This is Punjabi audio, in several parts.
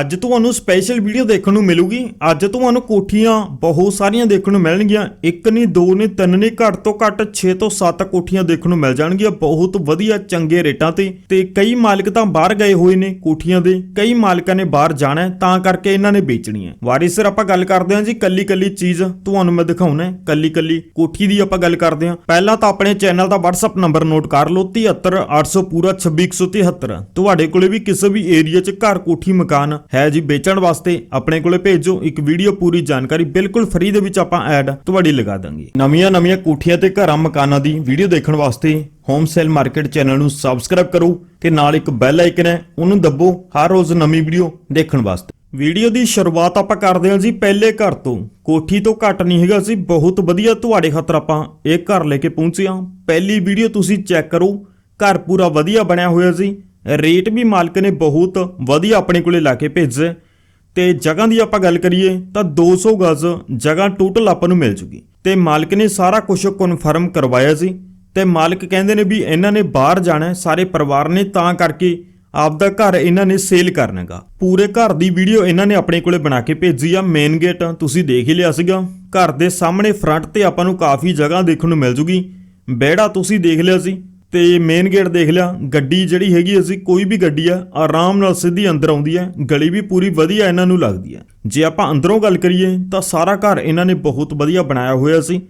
ਅੱਜ ਤੁਹਾਨੂੰ ਸਪੈਸ਼ਲ ਵੀਡੀਓ ਦੇਖਣ ਨੂੰ ਮਿਲੂਗੀ। ਅੱਜ ਤੁਹਾਨੂੰ ਕੋਠੀਆਂ ਬਹੁਤ ਸਾਰੀਆਂ ਦੇਖਣ ਨੂੰ ਮਿਲਣਗੀਆਂ। ਇੱਕ ਨਹੀਂ ਦੋ ਨਹੀਂ ਤਿੰਨ ਨਹੀਂ ਘੱਟ ਤੋਂ ਘੱਟ 6 ਤੋਂ 7 ਕੋਠੀਆਂ ਦੇਖਣ ਨੂੰ ਮਿਲ ਜਾਣਗੀਆਂ। ਬਹੁਤ ਵਧੀਆ, ਚੰਗੇ ਰੇਟਾਂ ਤੇ। ਤੇ ਕਈ ਮਾਲਕ ਤਾਂ ਬਾਹਰ ਗਏ ਹੋਏ ਨੇ ਕੋਠੀਆਂ ਦੇ। ਕਈ ਮਾਲਕਾਂ ਨੇ ਬਾਹਰ ਜਾਣਾ ਤਾਂ ਕਰਕੇ ਇਹਨਾਂ ਨੇ ਵੇਚਣੀ ਹੈ। ਵਾਰਿਸ ਸਰ ਆਪਾਂ ਗੱਲ ਕਰਦੇ ਹਾਂ ਜੀ ਕੱਲੀ ਕੱਲੀ ਚੀਜ਼ ਤੁਹਾਨੂੰ ਮੈਂ ਦਿਖਾਉਣਾ ਹੈ। ਕੱਲੀ ਕੱਲੀ ਕੋਠੀ ਦੀ ਆਪਾਂ ਗੱਲ ਕਰਦੇ ਹਾਂ। ਪਹਿਲਾਂ ਤਾਂ ਆਪਣੇ ਚੈਨਲ ਦਾ WhatsApp ਨੰਬਰ ਨੋਟ ਕਰ ਲਓ 73800 ਪੂਰਾ 26173 ਤੁਹਾਡੇ ਕੋਲੇ ਵੀ ਕਿਸੇ ਵੀ ਏਰੀਆ 'ਚ ਘਰ ਕੋਠੀ, ਮਕਾਨ ਹੈ ਜੀ, ਵੇਚਣ ਵਾਸਤੇ ਆਪਣੇ ਕੋਲੇ ਭੇਜੋ। ਇੱਕ ਵੀਡੀਓ ਪੂਰੀ ਜਾਣਕਾਰੀ ਬਿਲਕੁਲ ਫ੍ਰੀ ਦੇ ਵਿੱਚ ਆਪਾਂ ਐਡ ਤੁਹਾਡੀ ਲਗਾ ਦਾਂਗੇ। ਨਵੀਆਂ ਨਵੀਆਂ ਕੋਠੀਆਂ ਤੇ ਘਰਾਂ ਮਕਾਨਾਂ ਦੀ ਵੀਡੀਓ ਦੇਖਣ ਵਾਸਤੇ ਹੋਮ ਸੇਲ ਮਾਰਕੀਟ ਚੈਨਲ ਨੂੰ ਸਬਸਕ੍ਰਾਈਬ ਕਰੋ ਤੇ ਨਾਲ ਇੱਕ ਬੈਲ ਆਈਕਨ ਹੈ, ਉਹਨੂੰ ਦੱਬੋ ਹਰ ਰੋਜ਼ ਨਵੀਂ ਵੀਡੀਓ ਦੇਖਣ ਵਾਸਤੇ। ਵੀਡੀਓ ਦੀ ਸ਼ੁਰੂਆਤ ਆਪਾਂ ਕਰਦੇ ਹਾਂ ਜੀ ਪਹਿਲੇ ਘਰ ਤੋਂ। ਕੋਠੀ ਤੋਂ ਘੱਟ ਨਹੀਂ ਹੈਗਾ ਸੀ ਬਹੁਤ ਵਧੀਆ ਤੁਹਾਡੇ ਖਾਤਰ ਆਪਾਂ ਇਹ ਘਰ ਲੈ ਕੇ ਪਹੁੰਚੇ ਹਾਂ। ਪਹਿਲੀ ਵੀਡੀਓ ਤੁਸੀਂ ਚੈੱਕ ਕਰੋ, ਘਰ ਪੂਰਾ ਵਧੀਆ ਬਣਿਆ ਹੋਇਆ ਸੀ ਰੇਟ ਵੀ ਮਾਲਕ ਨੇ ਬਹੁਤ ਵਧੀਆ ਆਪਣੇ ਕੋਲੇ ਲਾ ਕੇ ਭੇਜੇ। ਤੇ ਜਗ੍ਹਾ ਦੀ ਆਪਾਂ ਗੱਲ ਕਰੀਏ ਤਾਂ 200 ਗਜ਼ ਜਗ੍ਹਾ ਟੋਟਲ ਆਪਾਂ ਨੂੰ ਮਿਲ ਜੂਗੀ। ਤੇ ਮਾਲਕ ਨੇ ਸਾਰਾ ਕੁਝ ਕਨਫਰਮ ਕਰਵਾਇਆ ਸੀ। ਤੇ ਮਾਲਕ ਕਹਿੰਦੇ ਨੇ ਵੀ ਇਹਨਾਂ ਨੇ ਬਾਹਰ ਜਾਣਾ ਸਾਰੇ ਪਰਿਵਾਰ ਨੇ, ਤਾਂ ਕਰਕੇ ਆਪਦਾ ਘਰ ਇਹਨਾਂ ਨੇ ਸੇਲ ਕਰਨਾਗਾ ਪੂਰੇ ਘਰ ਦੀ ਵੀਡੀਓ ਇਹਨਾਂ ਨੇ ਆਪਣੇ ਕੋਲੇ ਬਣਾ ਕੇ ਭੇਜੀ ਆ ਮੇਨ ਗੇਟ ਤੁਸੀਂ ਦੇਖ ਹੀ ਲਿਆ ਸੀਗਾ। ਘਰ ਦੇ ਸਾਹਮਣੇ ਫਰੰਟ ਤੇ ਆਪਾਂ ਨੂੰ ਕਾਫੀ ਜਗ੍ਹਾ ਦੇਖਣ ਨੂੰ ਮਿਲ ਜੂਗੀ। ਬਹਿੜਾ ਤੁਸੀਂ ਦੇਖ ਲਿਆ ਸੀ। ਤੇ ਮੇਨ ਗੇਟ ਦੇਖ ਲਿਆ, ਗੱਡੀ ਜਿਹੜੀ ਹੈਗੀ ਅਸੀਂ, ਕੋਈ ਵੀ ਗੱਡੀ ਆ, ਆਰਾਮ ਨਾਲ ਸਿੱਧੀ ਅੰਦਰ ਆਉਂਦੀ ਹੈ, ਗਲੀ ਵੀ ਪੂਰੀ ਵਧੀਆ ਇਹਨਾਂ ਨੂੰ ਲੱਗਦੀ ਹੈ। ਜੇ ਆਪਾਂ ਅੰਦਰੋਂ ਗੱਲ ਕਰੀਏ, ਤਾਂ ਸਾਰਾ ਘਰ ਇਹਨਾਂ ਨੇ ਬਹੁਤ ਵਧੀਆ ਬਣਾਇਆ ਹੋਇਆ ਸੀ।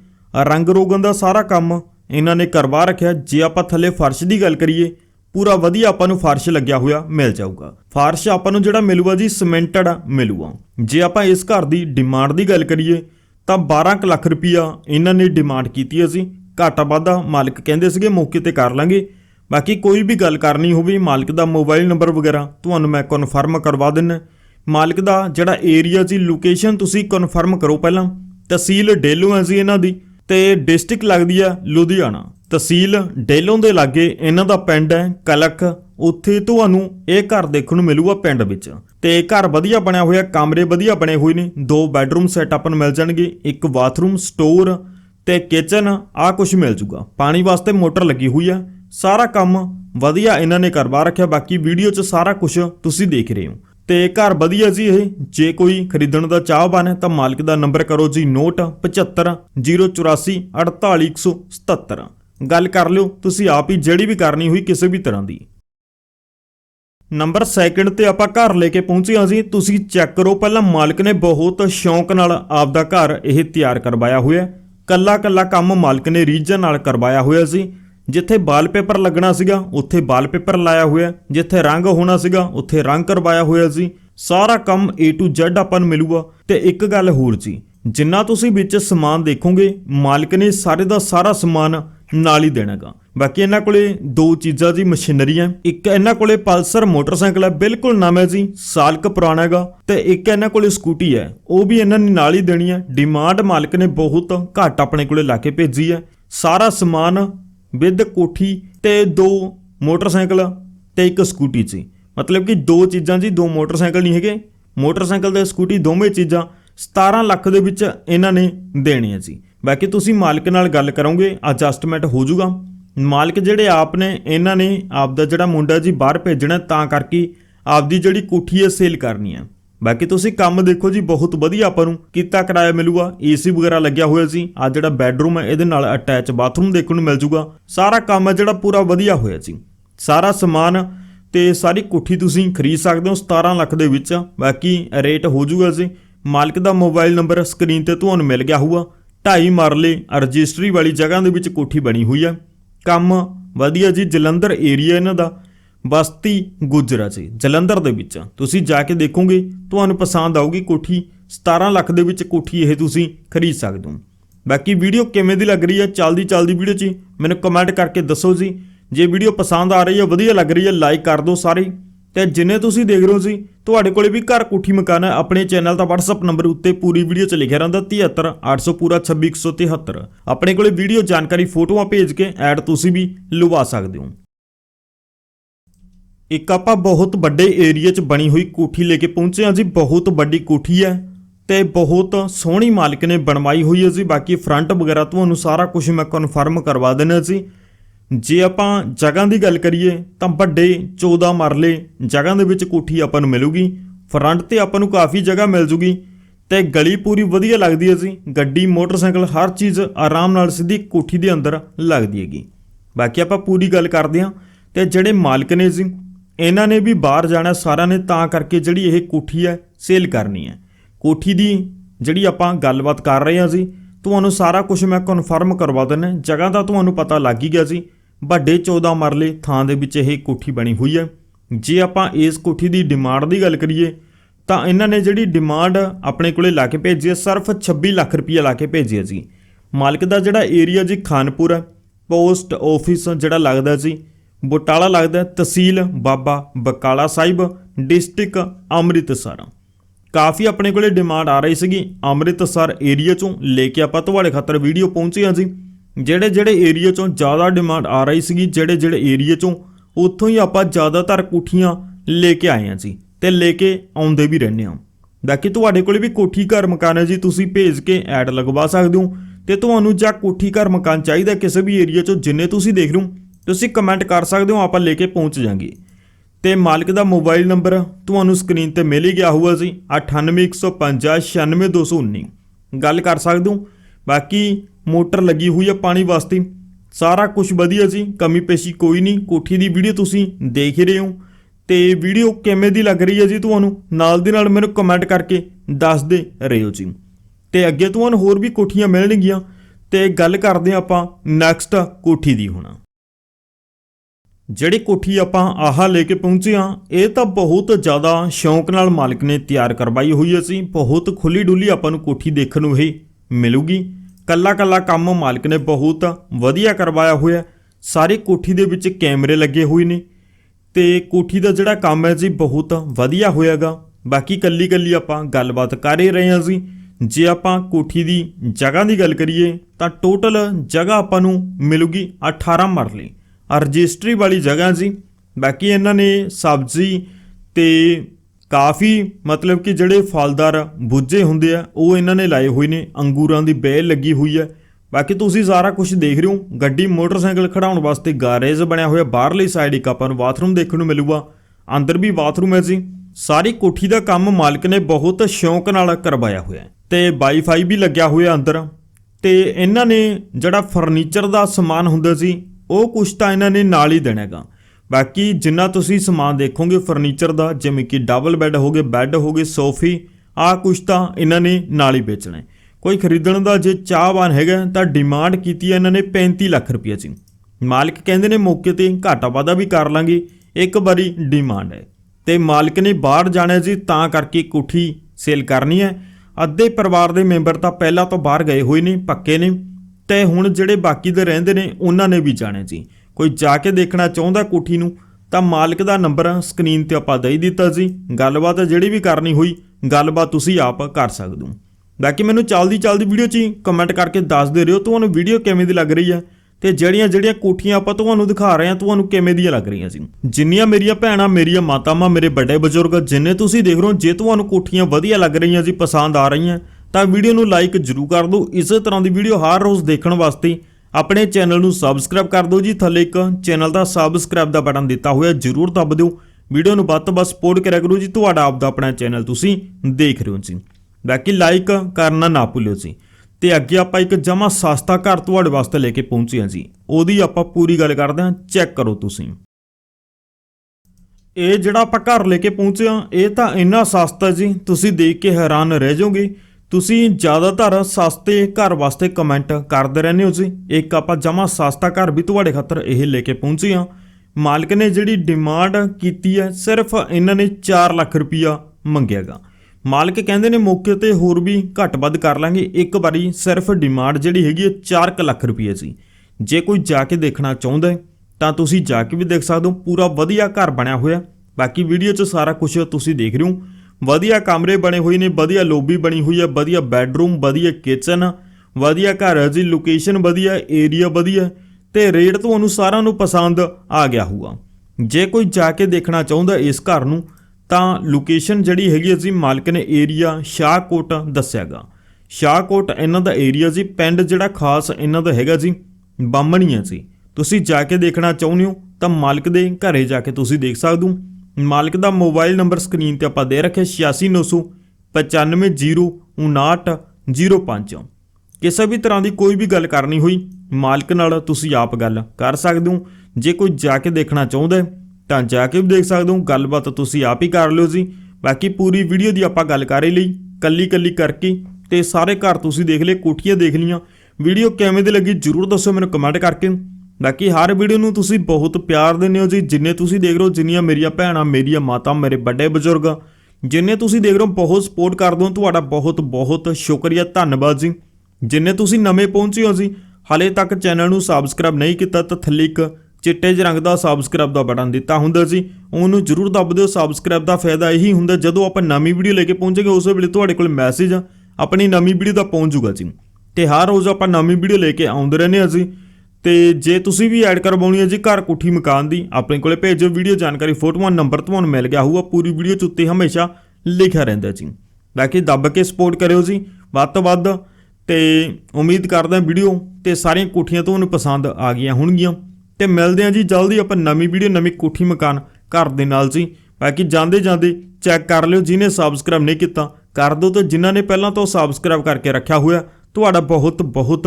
ਰੰਗ ਰੋਗਨ ਦਾ ਸਾਰਾ ਕੰਮ ਇਹਨਾਂ ਨੇ ਕਰਵਾ ਰੱਖਿਆ। ਜੇ ਆਪਾਂ ਥੱਲੇ ਫਰਸ਼ ਦੀ ਗੱਲ ਕਰੀਏ, ਪੂਰਾ ਵਧੀਆ ਆਪਾਂ ਨੂੰ ਫਰਸ਼ ਲੱਗਿਆ ਹੋਇਆ ਮਿਲ ਜਾਊਗਾ। ਫਰਸ਼ ਆਪਾਂ ਨੂੰ ਜਿਹੜਾ ਮਿਲੂਗਾ ਜੀ ਸਿਮੈਂਟਡ ਮਿਲੂਗਾ। ਜੇ ਆਪਾਂ ਇਸ ਘਰ ਦੀ ਡਿਮਾਂਡ ਦੀ ਗੱਲ ਕਰੀਏ, ਤਾਂ 12 ਕੁ ਲੱਖ ਰੁਪਈਆ ਇਹਨਾਂ ਨੇ ਡਿਮਾਂਡ ਕੀਤੀ ਅਸੀਂ ਘਾਟਾ ਵਾਧਾ ਮਾਲਕ ਕਹਿੰਦੇ ਸੀਗੇ, ਮੌਕੇ ਤੇ ਕਰ ਲਾਂਗੇ। ਬਾਕੀ ਕੋਈ ਵੀ ਗੱਲ ਕਰਨੀ ਹੋਵੇ, ਮਾਲਕ ਦਾ ਮੋਬਾਈਲ ਨੰਬਰ ਵਗੈਰਾ, ਤੁਹਾਨੂੰ ਮੈਂ ਕਨਫਰਮ ਕਰਵਾ ਦਿੰਨਾ। ਮਾਲਕ ਦਾ ਜਿਹੜਾ ਏਰੀਆ ਜੀ ਲੋਕੇਸ਼ਨ ਤੁਸੀਂ ਕਨਫਰਮ ਕਰੋ ਪਹਿਲਾਂ। ਤਹਿਸੀਲ ਡੇਲੋ ਹੈ ਜੀ ਇਹਨਾਂ ਦੀ, ਤੇ ਡਿਸਟ੍ਰਿਕਟ ਲੱਗਦੀ ਆ ਲੁਧਿਆਣਾ। ਤਹਿਸੀਲ ਡੇਲੋਂ ਦੇ ਲਾਗੇ ਇਹਨਾਂ ਦਾ ਪਿੰਡ ਹੈ, ਕਲਕ। ਉੱਥੇ ਤੁਹਾਨੂੰ ਇਹ ਘਰ ਦੇਖਣ ਨੂੰ ਮਿਲੂਗਾ ਪਿੰਡ ਵਿੱਚ। ਤੇ ਘਰ ਵਧੀਆ ਬਣਿਆ ਹੋਇਆ, ਕਮਰੇ ਵਧੀਆ ਬਣੇ ਹੋਏ ਨੇ। ਦੋ ਬੈੱਡਰੂਮ ਸੈਟਅਪ ਨੂੰ ਮਿਲ ਜਾਣਗੇ, ਇੱਕ ਬਾਥਰੂਮ ਸਟੋਰ ਤੇ ਕਿਚਨ ਆ ਕੁਝ ਮਿਲ ਜੂਗਾ। ਪਾਣੀ ਵਾਸਤੇ ਮੋਟਰ ਲੱਗੀ ਹੋਈ ਆ। ਸਾਰਾ ਕੰਮ ਵਧੀਆ ਇਹਨਾਂ ਨੇ ਕਰਵਾ ਰੱਖਿਆ, ਬਾਕੀ ਵੀਡੀਓ 'ਚ ਸਾਰਾ ਕੁਝ ਤੁਸੀਂ ਦੇਖ ਰਹੇ ਹੋ। ਤੇ ਘਰ ਵਧੀਆ ਜੀ ਇਹ। ਜੇ ਕੋਈ ਖਰੀਦਣ ਦਾ ਚਾਹਵਾਨ ਹੈ ਤਾਂ ਮਾਲਕ ਦਾ ਨੰਬਰ ਕਰੋ ਜੀ ਨੋਟ 75 084 48177 ਗੱਲ ਕਰ ਲਿਓ, ਤੁਸੀਂ ਆਪ ਹੀ ਜਿਹੜੀ ਵੀ ਕਰਨੀ ਹੋਈ ਕਿਸੇ ਵੀ ਤਰ੍ਹਾਂ ਦੀ। ਨੰਬਰ ਸੈਕਿੰਡ ਤੇ ਆਪਾਂ ਘਰ ਲੈ ਕੇ ਪਹੁੰਚੇ ਹਾਂ ਜੀ। ਤੁਸੀਂ ਚੈੱਕ ਕਰੋ, ਪਹਿਲਾਂ ਮਾਲਕ ਨੇ ਬਹੁਤ ਸ਼ੌਂਕ ਨਾਲ ਆਪਦਾ ਘਰ ਇਹ ਤਿਆਰ ਕਰਵਾਇਆ ਹੋਇਆ। ਕੱਲਾ ਕੱਲਾ ਕੰਮ ਮਾਲਕ ਨੇ ਰੀਜਨ ਨਾਲ ਕਰਵਾਇਆ ਹੋਇਆ ਸੀ। ਜਿੱਥੇ ਵਾਲਪੇਪਰ ਲੱਗਣਾ ਸੀਗਾ, ਉੱਥੇ ਵਾਲਪੇਪਰ ਲਾਇਆ ਹੋਇਆ। ਜਿੱਥੇ ਰੰਗ ਹੋਣਾ ਸੀਗਾ, ਉੱਥੇ ਰੰਗ ਕਰਵਾਇਆ ਹੋਇਆ ਸੀ। ਸਾਰਾ ਕੰਮ A to Z ਆਪਾਂ ਨੂੰ ਮਿਲੂਗਾ। ਤੇ ਇੱਕ ਗੱਲ ਹੋਰ ਜੀ, ਜਿੰਨਾ ਤੁਸੀਂ ਵਿੱਚ ਸਮਾਨ ਦੇਖੋਗੇ, ਮਾਲਕ ਨੇ ਸਾਰੇ ਦਾ ਸਾਰਾ ਸਮਾਨ ਨਾਲ ਹੀ ਦੇਣਾਗਾ। ਬਾਕੀ ਇਹਨਾਂ ਕੋਲੇ ਦੋ ਚੀਜ਼ਾਂ ਜੀ ਮਸ਼ੀਨਰੀਆਂ ਇੱਕ ਇਹਨਾਂ ਕੋਲੇ ਪਲਸਰ ਮੋਟਰਸਾਈਕਲ ਹੈ, ਬਿਲਕੁਲ ਨਵਾਂ ਜੀ, ਸਾਲ ਕ ਪੁਰਾਣਾ ਹੈਗਾ। ਤੇ ਇੱਕ ਇਹਨਾਂ ਕੋਲੇ ਸਕੂਟੀ ਹੈ, ਉਹ ਵੀ ਇਹਨਾਂ ਨੇ ਨਾਲ ਹੀ ਦੇਣੀ ਹੈ। ਡਿਮਾਂਡ ਮਾਲਕ ਨੇ ਬਹੁਤ ਘੱਟ ਆਪਣੇ ਕੋਲੇ ਲਾ ਕੇ ਭੇਜੀ ਹੈ। ਸਾਰਾ ਸਮਾਨ ਵਿਦ ਕੋਠੀ ਤੇ ਦੋ ਮੋਟਰਸਾਈਕਲ ਤੇ ਇੱਕ ਸਕੂਟੀ ਜੀ। ਮਤਲਬ ਕਿ ਦੋ ਚੀਜ਼ਾਂ ਜੀ, ਦੋ ਮੋਟਰਸਾਈਕਲ ਨਹੀਂ ਹੈਗੇ। ਮੋਟਰਸਾਈਕਲ ਤੇ ਸਕੂਟੀ ਦੋਵੇਂ ਚੀਜ਼ਾਂ 17 ਲੱਖ ਦੇ ਵਿੱਚ ਇਹਨਾਂ ਨੇ ਦੇਣੀਆਂ ਜੀ। ਬਾਕੀ ਤੁਸੀਂ ਮਾਲਕ ਨਾਲ ਗੱਲ ਕਰੋਗੇ ਐਡਜਸਟਮੈਂਟ ਹੋ ਜਾਊਗਾ ਮਾਲਕ ਜਿਹੜੇ ਆਪ ਨੇ, ਇਹਨਾਂ ਨੇ ਆਪ ਦਾ ਜਿਹੜਾ ਮੁੰਡਾ ਜੀ ਬਾਹਰ ਭੇਜਣਾ, ਤਾਂ ਕਰਕੇ ਆਪਦੀ ਜਿਹੜੀ ਕੋਠੀ ਹੈ ਸੇਲ ਕਰਨੀ ਹੈ। ਬਾਕੀ ਤੁਸੀਂ ਕੰਮ ਦੇਖੋ ਜੀ, ਬਹੁਤ ਵਧੀਆ ਆਪਾਂ ਨੂੰ ਕੀਤਾ, ਕਿਰਾਇਆ ਮਿਲੂਗਾ ਏਸੀ ਵਗੈਰਾ ਲੱਗਿਆ ਹੋਇਆ ਸੀ। ਆ ਜਿਹੜਾ ਬੈੱਡਰੂਮ ਹੈ, ਇਹਦੇ ਨਾਲ ਅਟੈਚ ਬਾਥਰੂਮ ਦੇਖਣ ਨੂੰ ਮਿਲ ਜੂਗਾ। ਸਾਰਾ ਕੰਮ ਹੈ ਜਿਹੜਾ ਪੂਰਾ ਵਧੀਆ ਹੋਇਆ ਜੀ। ਸਾਰਾ ਸਮਾਨ ਤੇ ਸਾਰੀ ਕੋਠੀ ਤੁਸੀਂ ਖਰੀਦ ਸਕਦੇ ਹੋ 17 ਲੱਖ ਦੇ ਵਿੱਚ। ਬਾਕੀ ਰੇਟ ਹੋ ਜੂਗਾ ਜੀ। ਮਾਲਕ ਦਾ ਮੋਬਾਈਲ ਨੰਬਰ ਸਕਰੀਨ ਤੇ ਤੁਹਾਨੂੰ ਮਿਲ ਗਿਆ ਹੋਊਗਾ। ਢਾਈ ਮਰਲੇ ਰਜਿਸਟਰੀ ਵਾਲੀ ਜਗ੍ਹਾ ਦੇ ਵਿੱਚ ਕੋਠੀ ਬਣੀ ਹੋਈ ਆ। ਕੰਮ ਵਧੀਆ ਜੀ, ਜਲੰਧਰ ਏਰੀਆ ਇਹਨਾਂ ਦਾ, ਬਸਤੀ ਗੁਜਰਾ ਜੀ, ਜਲੰਧਰ ਦੇ ਵਿੱਚ। ਤੁਸੀਂ ਜਾ ਕੇ ਦੇਖੋਗੇ, ਤੁਹਾਨੂੰ ਪਸੰਦ ਆਊਗੀ ਕੋਠੀ 17 ਲੱਖ ਦੇ ਵਿੱਚ ਕੋਠੀ ਇਹ ਤੁਸੀਂ ਖਰੀਦ ਸਕਦੇ ਹੋ। ਬਾਕੀ ਵੀਡੀਓ ਕਿਵੇਂ ਦੀ ਲੱਗ ਰਹੀ ਹੈ ਚੱਲਦੀ ਚੱਲਦੀ ਵੀਡੀਓ 'ਚ ਮੈਨੂੰ ਕਮੈਂਟ ਕਰਕੇ ਦੱਸੋ ਜੀ। ਜੇ ਵੀਡੀਓ ਪਸੰਦ ਆ ਰਹੀ ਹੈ ਵਧੀਆ ਲੱਗ ਰਹੀ ਹੈ ਲਾਈਕ ਕਰ ਦਿਓ ਸਾਰੇ। ਤੇ ਜਿੰਨੇ ਤੁਸੀਂ ਦੇਖ ਰਹੇ ਹੋ ਜੀ, ਤੁਹਾਡੇ ਕੋਲੇ ਵੀ ਘਰ ਕੋਠੀ ਮਕਾਨ ਹੈ, ਆਪਣੇ ਚੈਨਲ ਦਾ WhatsApp ਨੰਬਰ ਉੱਤੇ ਪੂਰੀ ਵੀਡੀਓ 'ਚ ਲਿਖਿਆ ਰਹਿੰਦਾ 73 800 ਪੂਰਾ 26173 ਆਪਣੇ ਕੋਲੇ ਵੀਡੀਓ ਜਾਣਕਾਰੀ, ਫੋਟੋਆਂ ਭੇਜ ਕੇ ਐਡ ਤੁਸੀਂ ਵੀ ਲਵਾ ਸਕਦੇ ਹੋ। ਇੱਕ ਆਪਾਂ ਬਹੁਤ ਵੱਡੇ ਏਰੀਆ 'ਚ ਬਣੀ ਹੋਈ ਕੋਠੀ ਲੈ ਕੇ ਪਹੁੰਚੇ ਹਾਂ ਜੀ, ਬਹੁਤ ਵੱਡੀ ਕੋਠੀ ਹੈ ਤੇ ਬਹੁਤ ਸੋਹਣੀ ਮਾਲਕ ਨੇ ਬਣਵਾਈ ਹੋਈ ਹੈ ਜੀ, ਬਾਕੀ ਫਰੰਟ ਵਗੈਰਾ ਤੁਹਾਨੂੰ ਸਾਰਾ ਕੁਝ ਮੈਂ ਕਨਫਰਮ ਕਰਵਾ ਦੇਣਾ ਜੀ। ਜੇ ਆਪਾਂ ਜਗ੍ਹਾ ਦੀ ਗੱਲ ਕਰੀਏ, ਤਾਂ ਵੱਡੇ 14 ਮਰਲੇ ਜਗ੍ਹਾ ਦੇ ਵਿੱਚ ਕੋਠੀ ਆਪਾਂ ਨੂੰ ਮਿਲੂਗੀ। ਫਰੰਟ ਤੇ ਆਪਾਂ ਨੂੰ ਕਾਫੀ ਜਗ੍ਹਾ ਮਿਲ ਜੂਗੀ ਤੇ ਗਲੀ ਪੂਰੀ ਵਧੀਆ ਲੱਗਦੀ ਹੈ ਜੀ। ਗੱਡੀ, ਮੋਟਰਸਾਈਕਲ, ਹਰ ਚੀਜ਼ ਆਰਾਮ ਨਾਲ ਸਿੱਧੀ ਕੋਠੀ ਦੇ ਅੰਦਰ ਲੱਗਦੀ ਹੈਗੀ। ਬਾਕੀ ਆਪਾਂ ਪੂਰੀ ਗੱਲ ਕਰਦੇ ਹਾਂ ਤੇ ਜਿਹੜੇ ਮਾਲਕ ਨੇ ਜੀ, ਇਹਨਾਂ ਨੇ ਵੀ ਬਾਹਰ ਜਾਣਾ, ਸਾਰਿਆਂ ਨੇ ਤਾਂ ਕਰਕੇ ਜਿਹੜੀ ਇਹ ਕੋਠੀ ਹੈ, ਸੇਲ ਕਰਨੀ ਹੈ। ਕੋਠੀ ਦੀ ਜਿਹੜੀ ਆਪਾਂ ਗੱਲਬਾਤ ਕਰ ਰਹੇ ਹਾਂ ਜੀ, ਤੁਹਾਨੂੰ ਸਾਰਾ ਕੁਝ ਮੈਂ ਕਨਫਰਮ ਕਰਵਾ ਦਿੰਦਾ, ਜਗ੍ਹਾ ਦਾ ਤੁਹਾਨੂੰ ਪਤਾ ਲੱਗ ਹੀ ਗਿਆ ਜੀ। ਵੱਡੇ 14 ਮਰਲੇ ਥਾਂ ਦੇ ਵਿੱਚ ਇਹ ਕੋਠੀ ਬਣੀ ਹੋਈ ਹੈ। ਜੇ ਆਪਾਂ ਇਸ ਕੋਠੀ ਦੀ ਡਿਮਾਂਡ ਦੀ ਗੱਲ ਕਰੀਏ, ਤਾਂ ਇਹਨਾਂ ਨੇ ਜਿਹੜੀ ਡਿਮਾਂਡ ਆਪਣੇ ਕੋਲੇ ਲਾ ਕੇ ਭੇਜੀ ਹੈ, ਸਿਰਫ 26 ਲੱਖ ਰੁਪਈਆ ਲਾ ਕੇ ਭੇਜੀ ਹੈ ਜੀ। ਮਾਲਕ ਦਾ ਜਿਹੜਾ ਏਰੀਆ ਜੀ ਖਾਨਪੁਰ ਹੈ, ਪੋਸਟ ਆਫਿਸ ਜਿਹੜਾ ਲੱਗਦਾ ਜੀ, ਬਟਾਲਾ ਲੱਗਦਾ ਤਹਿਸੀਲ ਬਾਬਾ ਬਕਾਲਾ ਸਾਹਿਬ, ਡਿਸਟ੍ਰਿਕਟ ਅੰਮ੍ਰਿਤਸਰ। ਕਾਫੀ ਆਪਣੇ ਕੋਲੇ ਡਿਮਾਂਡ ਆ ਰਹੀ ਸੀਗੀ, ਅੰਮ੍ਰਿਤਸਰ ਏਰੀਆ ਚੋਂ ਲੈ ਕੇ ਆਪਾਂ ਤੁਹਾਡੇ ਖਾਤਰ ਵੀਡੀਓ ਪਹੁੰਚੇ ਹਾਂ ਜੀ। ਜਿਹੜੇ ਜਿਹੜੇ ਏਰੀਆ ਚੋਂ ਜ਼ਿਆਦਾ ਡਿਮਾਂਡ ਆ ਰਹੀ ਸੀਗੀ, ਜਿਹੜੇ ਜਿਹੜੇ ਏਰੀਆ ਚੋਂ, ਉੱਥੋਂ ਹੀ ਆਪਾਂ ਜ਼ਿਆਦਾਤਰ ਕੋਠੀਆਂ ਲੈ ਕੇ ਆਏ ਹਾਂ ਜੀ ਤੇ ਲੈ ਕੇ ਆਉਂਦੇ ਵੀ ਰਹਿੰਦੇ ਹਾਂ। ਬਾਕੀ ਤੁਹਾਡੇ ਕੋਲ ਵੀ ਕੋਠੀ ਘਰ ਮਕਾਨ ਹੈ ਜੀ, ਤੁਸੀਂ ਭੇਜ ਕੇ ਐਡ ਲਗਵਾ ਸਕਦੇ ਹੋ ਤੇ ਤੁਹਾਨੂੰ ਜਾਂ ਕੋਠੀ ਘਰ ਮਕਾਨ ਚਾਹੀਦਾ ਕਿਸੇ ਵੀ ਏਰੀਆ ਚੋਂ, ਜਿੰਨੇ ਤੁਸੀਂ ਦੇਖ ਰਹੇ ਹੋ, ਤੁਸੀਂ ਕਮੈਂਟ ਕਰ ਸਕਦੇ ਹੋ, ਆਪਾਂ ਲੈ ਕੇ ਪਹੁੰਚ ਜਾਾਂਗੇ ਤੇ ਮਾਲਕ ਦਾ ਮੋਬਾਈਲ ਨੰਬਰ ਤੁਹਾਨੂੰ ਸਕਰੀਨ ਤੇ ਮਿਲ ਹੀ ਗਿਆ ਹੋਊਗਾ ਜੀ 9815596219 ਗੱਲ ਕਰ ਸਕਦੇ ਹੋ ਬਾਕੀ ਮੋਟਰ ਲੱਗੀ ਹੋਈ ਹੈ ਪਾਣੀ ਵਾਸਤੇ। ਸਾਰਾ ਕੁਝ ਵਧੀਆ ਜੀ, ਕਮੀ ਪੇਸ਼ੀ ਕੋਈ ਨਹੀਂ। ਕੋਠੀ ਦੀ ਵੀਡੀਓ ਤੁਸੀਂ ਦੇਖ ਹੀ ਰਹੇ ਹੋ। ਤੇ ਵੀਡੀਓ ਕਿਵੇਂ ਦੀ ਲੱਗ ਰਹੀ ਹੈ ਜੀ ਤੁਹਾਨੂੰ? ਨਾਲ ਦੀ ਨਾਲ ਮੈਨੂੰ ਕਮੈਂਟ ਕਰਕੇ ਦੱਸਦੇ ਰਹੋ ਜੀ। ਤੇ ਅੱਗੇ ਤੁਹਾਨੂੰ ਹੋਰ ਵੀ ਕੋਠੀਆਂ ਮਿਲਣਗੀਆਂ। ਤੇ ਗੱਲ ਕਰਦੇ ਹਾਂ ਆਪਾਂ ਨੈਕਸਟ ਕੋਠੀ ਦੀ ਹੁਣ। ਜਿਹੜੀ ਕੋਠੀ ਆਪਾਂ ਆਹਾ ਲੈ ਕੇ ਪਹੁੰਚੇ ਹਾਂ, ਇਹ ਤਾਂ ਬਹੁਤ ਜ਼ਿਆਦਾ ਸ਼ੌਂਕ ਨਾਲ ਮਾਲਕ ਨੇ ਤਿਆਰ ਕਰਵਾਈ ਹੋਈ ਸੀ ਬਹੁਤ ਖੁੱਲੀ ਡੁੱਲੀ ਆਪਾਂ ਨੂੰ ਕੋਠੀ ਦੇਖਣ ਨੂੰ ਇਹ ਮਿਲੂਗੀ। ਕੱਲਾ ਕੱਲਾ ਕੰਮ ਮਾਲਕ ਨੇ ਬਹੁਤ ਵਧੀਆ ਕਰਵਾਇਆ ਹੋਇਆ ਸਾਰੀ ਕੋਠੀ ਦੇ ਵਿੱਚ ਕੈਮਰੇ ਲੱਗੇ ਹੋਏ ਨੇ ਤੇ ਕੋਠੀ ਦਾ ਜਿਹੜਾ ਕੰਮ ਹੈ ਜੀ, ਬਹੁਤ ਵਧੀਆ ਹੋਇਆਗਾ। ਬਾਕੀ ਕੱਲੀ ਕੱਲੀ ਆਪਾਂ ਗੱਲਬਾਤ ਕਰ ਹੀ ਰਹੇ ਹਾਂ ਜੀ। ਜੇ ਆਪਾਂ ਕੋਠੀ ਦੀ ਜਗ੍ਹਾ ਦੀ ਗੱਲ ਕਰੀਏ, ਤਾਂ ਟੋਟਲ ਜਗ੍ਹਾ ਆਪਾਂ ਨੂੰ ਮਿਲੂਗੀ 18 ਮਰਲੇ। ਰਜਿਸਟਰੀ ਵਾਲੀ ਜਗ੍ਹਾ ਜੀ। ਬਾਕੀ ਇਹਨਾਂ ਨੇ ਸਬਜ਼ੀ ਤੇ ਕਾਫੀ ਮਤਲਬ ਕਿ ਜਿਹੜੇ ਫਲਦਾਰ ਬੁੱਝੇ ਹੁੰਦੇ ਆ, ਉਹ ਇਹਨਾਂ ਨੇ ਲਾਏ ਹੋਏ ਨੇ। ਅੰਗੂਰਾਂ ਦੀ ਬੇਲ ਲੱਗੀ ਹੋਈ ਹੈ ਬਾਕੀ ਤੁਸੀਂ ਸਾਰਾ ਕੁਝ ਦੇਖ ਰਹੇ ਹੋ। ਗੱਡੀ ਮੋਟਰਸਾਈਕਲ ਖੜਾਉਣ ਵਾਸਤੇ ਗਾਰੇਜ਼ ਬਣਿਆ ਹੋਇਆ। ਬਾਹਰਲੀ ਸਾਈਡ ਇੱਕ ਆਪਾਂ ਨੂੰ ਬਾਥਰੂਮ ਦੇਖਣ ਨੂੰ ਮਿਲੂਗਾ। ਅੰਦਰ ਵੀ ਬਾਥਰੂਮ ਹੈ ਜੀ। ਸਾਰੀ ਕੋਠੀ ਦਾ ਕੰਮ ਮਾਲਕ ਨੇ ਬਹੁਤ ਸ਼ੌਂਕ ਨਾਲ ਕਰਵਾਇਆ ਹੋਇਆ ਹੈ। ਤੇ ਵਾਈਫਾਈ ਵੀ ਲੱਗਿਆ ਹੋਇਆ ਅੰਦਰ। ਤੇ ਇਹਨਾਂ ਨੇ ਜਿਹੜਾ ਫਰਨੀਚਰ ਦਾ ਸਮਾਨ ਹੁੰਦਾ ਸੀ, ਉਹ ਕੁਛ ਤਾਂ ਇਹਨਾਂ ਨੇ ਨਾਲ ਹੀ ਦੇਣਾਗਾ ਬਾਕੀ ਜਿੰਨਾ ਤੁਸੀਂ ਸਮਾਨ ਦੇਖੋਗੇ ਫਰਨੀਚਰ ਦਾ, ਜਿਵੇਂ ਕਿ ਡਬਲ ਬੈੱਡ ਹੋਗੇ ਬੈੱਡ ਹੋਗੇ ਸੋਫੀ ਆਹ ਕੁਛ ਤਾਂ ਇਹਨਾਂ ਨੇ ਨਾਲ ਹੀ ਵੇਚਣਾ ਕੋਈ ਖਰੀਦਣ ਦਾ ਜੇ ਚਾਹਵਾਨ ਹੈਗਾ, ਤਾਂ ਡਿਮਾਂਡ ਕੀਤੀ ਹੈ ਇਹਨਾਂ ਨੇ 35 ਲੱਖ ਰੁਪਏ ਚ ਮਾਲਕ ਕਹਿੰਦੇ ਨੇ ਮੌਕੇ ਤੇ ਘਾਟਾ ਵਾਧਾ ਵੀ ਕਰ ਲਾਂਗੇ, ਇੱਕ ਵਾਰੀ ਡਿਮਾਂਡ ਹੈ। ਤੇ ਮਾਲਕ ਨੇ ਬਾਹਰ ਜਾਣਾ ਜੀ, ਤਾਂ ਕਰਕੇ ਕੋਠੀ ਸੇਲ ਕਰਨੀ ਹੈ। ਅੱਧੇ ਪਰਿਵਾਰ ਦੇ ਮੈਂਬਰ ਤਾਂ ਪਹਿਲਾਂ ਤੋਂ ਬਾਹਰ ਗਏ ਹੋਏ ਨੇ, ਪੱਕੇ ਨੇ। ਤੇ ਹੁਣ ਜਿਹੜੇ ਬਾਕੀ ਦੇ ਰਹਿੰਦੇ ਨੇ, ਉਹਨਾਂ ਨੇ ਵੀ ਜਾਣੇ ਜੀ। ਕੋਈ ਜਾ ਕੇ ਦੇਖਣਾ ਚਾਹੁੰਦਾ ਕੋਠੀ ਨੂੰ, ਤਾਂ ਮਾਲਕ ਦਾ ਨੰਬਰ ਸਕਰੀਨ ਤੇ ਆਪਾਂ ਦੇ ਦਿੱਤਾ ਸੀ। ਗੱਲਬਾਤ ਜਿਹੜੀ ਵੀ ਕਰਨੀ ਹੋਈ, ਗੱਲਬਾਤ ਤੁਸੀਂ ਆਪ ਕਰ ਸਕਦੇ ਹੋ। ਬਾਕੀ ਮੈਨੂੰ ਚੱਲਦੀ ਚੱਲਦੀ ਵੀਡੀਓ 'ਚ ਹੀ ਕਮੈਂਟ ਕਰਕੇ ਦੱਸਦੇ ਰਹੋ, ਤੁਹਾਨੂੰ ਵੀਡੀਓ ਕਿਵੇਂ ਦੀ ਲੱਗ ਰਹੀ ਹੈ ਤੇ ਜਿਹੜੀਆਂ ਜਿਹੜੀਆਂ ਕੋਠੀਆਂ ਆਪਾਂ ਤੁਹਾਨੂੰ ਦਿਖਾ ਰਹੇ ਹਾਂ, ਤੁਹਾਨੂੰ ਕਿਵੇਂ ਦੀਆਂ ਲੱਗ ਰਹੀਆਂ ਸੀ। ਜਿੰਨੀਆਂ ਮੇਰੀਆਂ ਭੈਣਾਂ, ਮੇਰੀਆਂ ਮਾਤਾਵਾਂ, ਮੇਰੇ ਵੱਡੇ ਬਜ਼ੁਰਗ, ਜਿੰਨੇ ਤੁਸੀਂ ਦੇਖ ਰਹੇ ਹੋ, ਜੇ ਤੁਹਾਨੂੰ ਕੋਠੀਆਂ ਵਧੀਆ ਲੱਗ ਰਹੀਆਂ ਸੀ, ਪਸੰਦ ਆ ਰਹੀਆਂ, ਤਾਂ ਵੀਡੀਓ ਨੂੰ ਲਾਈਕ ਜ਼ਰੂਰ ਕਰ ਦਿਓ। ਇਸੇ ਤਰ੍ਹਾਂ ਦੀ ਵੀਡੀਓ ਹਰ ਰੋਜ਼ ਦੇਖਣ ਵਾਸਤੇ ਆਪਣੇ ਚੈਨਲ ਨੂੰ ਸਬਸਕ੍ਰਾਈਬ ਕਰ ਦਿਓ ਜੀ। ਥੱਲੇ ਇੱਕ ਚੈਨਲ ਦਾ ਸਬਸਕ੍ਰਾਈਬ ਦਾ ਬਟਨ ਦਿੱਤਾ ਹੋਇਆ ਜ਼ਰੂਰ ਦਬ ਦਿਓ। ਵੀਡੀਓ ਨੂੰ ਵੱਧ ਤੋਂ ਵੱਧ ਸਪੋਰਟ ਕਰਿਆ ਕਰੋ ਜੀ। ਤੁਹਾਡਾ ਆਪਦਾ ਆਪਣਾ ਚੈਨਲ ਤੁਸੀਂ ਦੇਖ ਰਹੇ ਹੋ ਜੀ। ਬਾਕੀ ਲਾਈਕ ਕਰਨਾ ਨਾ ਭੁੱਲਿਓ ਜੀ। ਤੇ ਅੱਗੇ ਆਪਾਂ ਇੱਕ ਜਮਾ ਸਸਤਾ ਘਰ ਤੁਹਾਡੇ ਵਾਸਤੇ ਲੈ ਕੇ ਪਹੁੰਚੇ ਹਾਂ ਜੀ। ਉਹਦੀ ਆਪਾਂ ਪੂਰੀ ਗੱਲ ਕਰਦੇ ਹਾਂ। ਚੈੱਕ ਕਰੋ ਤੁਸੀਂ। ਇਹ ਜਿਹੜਾ ਆਪਾਂ ਘਰ ਲੈ ਕੇ ਪਹੁੰਚੇ ਹਾਂ, ਇਹ ਤਾਂ ਇੰਨਾ ਸਸਤਾ ਜੀ। ਤੁਸੀਂ ਦੇਖ ਕੇ ਹੈਰਾਨ ਰਹਿ ਜਾਓਗੇ। ਤੁਸੀਂ ਜ਼ਿਆਦਾਤਰ ਸਸਤੇ ਘਰ ਵਾਸਤੇ ਕਮੈਂਟ ਕਰਦੇ ਰਹਿੰਦੇ ਹੋ ਜੀ। ਇੱਕ ਆਪਾਂ ਜਮਾ ਸਸਤਾ ਘਰ ਵੀ ਤੁਹਾਡੇ ਖਾਤਰ ਇਹ ਲੈ ਕੇ ਪਹੁੰਚੇ ਹਾਂ। ਮਾਲਕ ਨੇ ਜਿਹੜੀ ਡਿਮਾਂਡ ਕੀਤੀ ਹੈ, ਸਿਰਫ ਇਹਨਾਂ ਨੇ 4 ਲੱਖ ਰੁਪਈਆ ਮੰਗਿਆਗਾ ਮਾਲਕ ਕਹਿੰਦੇ ਨੇ ਮੌਕੇ ਤੇ ਹੋਰ ਵੀ ਘੱਟ ਵੱਧ ਕਰ ਲਾਂਗੇ। ਇੱਕ ਵਾਰੀ ਸਿਰਫ ਡਿਮਾਂਡ ਜਿਹੜੀ ਹੈਗੀ ਹੈ 4 ਲੱਖ ਰੁਪਏ ਸੀ ਜੇ ਕੋਈ ਜਾ ਕੇ ਦੇਖਣਾ ਚਾਹੁੰਦਾ ਤਾਂ ਤੁਸੀਂ ਜਾ ਕੇ ਵੀ ਦੇਖ ਸਕਦੇ ਹੋ। ਪੂਰਾ ਵਧੀਆ ਘਰ ਬਣਿਆ ਹੋਇਆ। ਬਾਕੀ ਵੀਡੀਓ 'ਚ ਸਾਰਾ ਕੁਝ ਤੁਸੀਂ ਦੇਖ ਰਹੇ ਹੋ। ਵਧੀਆ ਕਮਰੇ ਬਣੇ ਹੋਏ ਨੇ, ਵਧੀਆ ਲੋਬੀ ਬਣੀ ਹੋਈ ਹੈ, ਵਧੀਆ ਬੈੱਡਰੂਮ ਵਧੀਆ ਕਿਚਨ ਵਧੀਆ ਘਰ ਹੈ ਜੀ ਲੋਕੇਸ਼ਨ ਵਧੀਆ ਏਰੀਆ ਵਧੀਆ ਤੇ ਰੇਟ ਤੁਹਾਨੂੰ ਸਾਰਿਆਂ ਨੂੰ ਪਸੰਦ ਆ ਗਿਆ ਹੋਊਗਾ। ਜੇ ਕੋਈ ਜਾ ਕੇ ਦੇਖਣਾ ਚਾਹੁੰਦਾ ਇਸ ਘਰ ਨੂੰ, ਤਾਂ ਲੋਕੇਸ਼ਨ ਜਿਹੜੀ ਹੈਗੀ ਹੈ ਜੀ, ਮਾਲਕ ਨੇ ਏਰੀਆ ਸ਼ਾਹਕੋਟ ਦੱਸਿਆਗਾ ਸ਼ਾਹਕੋਟ ਇਹਨਾਂ ਦਾ ਏਰੀਆ ਜੀ, ਪਿੰਡ ਜਿਹੜਾ ਖਾਸ ਇਹਨਾਂ ਦਾ ਹੈਗਾ ਜੀ ਬਾਮਣੀਆਂ ਜੀ। ਤੁਸੀਂ ਜਾ ਕੇ ਦੇਖਣਾ ਚਾਹੁੰਦੇ ਹੋ, ਤਾਂ ਮਾਲਕ ਦੇ ਘਰੇ ਜਾ ਕੇ ਤੁਸੀਂ ਦੇਖ ਸਕਦੇ ਹੋ। ਮਾਲਕ ਦਾ ਮੋਬਾਈਲ ਨੰਬਰ ਸਕਰੀਨ ਤੇ ਆਪਾਂ ਦੇ ਰੱਖਿਆ 8690 ਕਿਸੇ ਵੀ ਤਰ੍ਹਾਂ ਦੀ ਕੋਈ ਵੀ ਗੱਲ ਕਰਨੀ ਹੋਈ ਮਾਲਕ ਨਾਲ ਤੁਸੀਂ ਆਪ ਗੱਲ ਕਰ ਸਕਦੇ ਹੋ। ਜੇ ਕੋਈ ਜਾ ਕੇ ਦੇਖਣਾ ਚਾਹੁੰਦਾ ਹੈ, ਤਾਂ ਜਾ ਕੇ ਵੀ ਦੇਖ ਸਕਦੇ ਹੋ। ਗੱਲਬਾਤ ਤੁਸੀਂ ਆਪ ਹੀ ਕਰ ਲਿਓ ਜੀ। ਬਾਕੀ ਪੂਰੀ ਵੀਡੀਓ ਦੀ ਆਪਾਂ ਗੱਲ ਕਰ ਹੀ ਲਈ ਕੱਲੀ ਕੱਲੀ ਕਰਕੇ ਤੇ ਸਾਰੇ ਘਰ ਤੁਸੀਂ ਦੇਖ ਲਏ ਕੋਠੀਆਂ ਦੇਖ ਲੀਆਂ ਵੀਡੀਓ ਕਿਵੇਂ ਦੀ ਲੱਗੀ ਜਰੂਰ ਦੱਸੋ ਮੈਨੂੰ ਕਮੈਂਟ ਕਰਕੇ। ਬਾਕੀ ਹਰ ਵੀਡੀਓ ਨੂੰ ਤੁਸੀਂ ਬਹੁਤ ਪਿਆਰ ਦਿੰਦੇ ਹੋ ਜੀ, ਜਿੰਨੇ ਤੁਸੀਂ ਦੇਖ ਰਹੇ ਹੋ, ਜਿੰਨੀਆਂ ਮੇਰੀਆਂ ਭੈਣਾਂ, ਮੇਰੀਆਂ ਮਾਤਾ, ਮੇਰੇ ਵੱਡੇ ਬਜ਼ੁਰਗ, ਜਿੰਨੇ ਤੁਸੀਂ ਦੇਖ ਰਹੇ ਹੋ, ਬਹੁਤ ਸਪੋਰਟ ਕਰਦੇ ਹੋ, ਤੁਹਾਡਾ ਬਹੁਤ ਬਹੁਤ ਸ਼ੁਕਰੀਆ, ਧੰਨਵਾਦ ਜੀ। ਜਿੰਨੇ ਤੁਸੀਂ ਨਵੇਂ ਪਹੁੰਚੇ ਹੋ ਜੀ, ਹਾਲੇ ਤੱਕ ਚੈਨਲ ਨੂੰ ਸਬਸਕ੍ਰਾਈਬ ਨਹੀਂ ਕੀਤਾ, ਤਾਂ ਥੱਲੇ ਇੱਕ ਚਿੱਟੇ ਜਿਹੇ ਰੰਗ ਦਾ ਸਬਸਕ੍ਰਾਈਬ ਦਾ ਬਟਨ ਦਿੱਤਾ ਹੁੰਦਾ ਸੀ ਉਹਨੂੰ ਜਰੂਰ ਦੱਬ ਦਿਓ ਸਬਸਕ੍ਰਾਈਬ ਦਾ ਫਾਇਦਾ ਇਹੀ ਹੁੰਦਾ, ਜਦੋਂ ਆਪਾਂ ਨਵੀਂ ਵੀਡੀਓ ਲੈ ਕੇ ਪਹੁੰਚਾਂਗੇ, ਉਸ ਵੇਲੇ ਤੁਹਾਡੇ ਕੋਲ ਮੈਸੇਜ ਆਪਣੀ ਨਵੀਂ ਵੀਡੀਓ ਦਾ ਪਹੁੰਚ ਜੂਗਾ ਜੀ। ਤੇ ਹਰ ਰੋਜ਼ ਆਪਾਂ ਨਵੀਂ ਵੀਡੀਓ ਲੈ ਕੇ ਆਉਂਦੇ ਰਹਿੰਦੇ ਹਾਂ ਜੀ। ਤੇ ਜੇ ਤੁਸੀਂ ਵੀ ਐਡ ਕਰਵਾਉਣੀ ਹੈ ਜੀ ਘਰ ਕੋਠੀ ਮਕਾਨ ਦੀ, ਆਪਣੇ ਕੋਲੇ ਭੇਜੋ ਵੀਡੀਓ ਜਾਣਕਾਰੀ, ਫੋਟੋਆਂ, ਨੰਬਰ ਤੁਹਾਨੂੰ ਮਿਲ ਗਿਆ ਹੋਊਗਾ, ਪੂਰੀ ਵੀਡੀਓ ਚ ਉੱਤੇ ਹਮੇਸ਼ਾ ਲਿਖਿਆ ਰਹਿੰਦਾ ਜੀ। ਬਾਕੀ ਦੱਬ ਕੇ ਸਪੋਰਟ ਕਰਿਓ ਜੀ, ਵੱਧ ਤੋਂ ਵੱਧ, ਤੇ ਉਮੀਦ ਕਰਦਾ ਵੀਡੀਓ ਤੇ ਸਾਰੀਆਂ ਕੋਠੀਆਂ ਤੁਹਾਨੂੰ ਪਸੰਦ ਆ ਗਈਆਂ ਹੋਣਗੀਆਂ। ਤੇ ਮਿਲਦੇ ਹਾਂ ਜੀ ਜਲਦੀ, ਆਪਾਂ ਨਵੀਂ ਵੀਡੀਓ, ਨਵੀਂ ਕੋਠੀ ਮਕਾਨ ਘਰ ਦੇ ਨਾਲ ਜੀ। ਬਾਕੀ ਜਾਂਦੇ ਜਾਂਦੇ ਚੈੱਕ ਕਰ ਲਿਓ, ਜਿਹਨੇ ਸਬਸਕ੍ਰਾਈਬ ਨਹੀਂ ਕੀਤਾ, ਕਰ ਦਿਓ ਤੇ ਜਿਨ੍ਹਾਂ ਨੇ ਪਹਿਲਾਂ ਤੋਂ ਸਬਸਕ੍ਰਾਈਬ ਕਰਕੇ ਰੱਖਿਆ ਹੋਇਆ, ਤੁਹਾਡਾ ਬਹੁਤ ਬਹੁਤ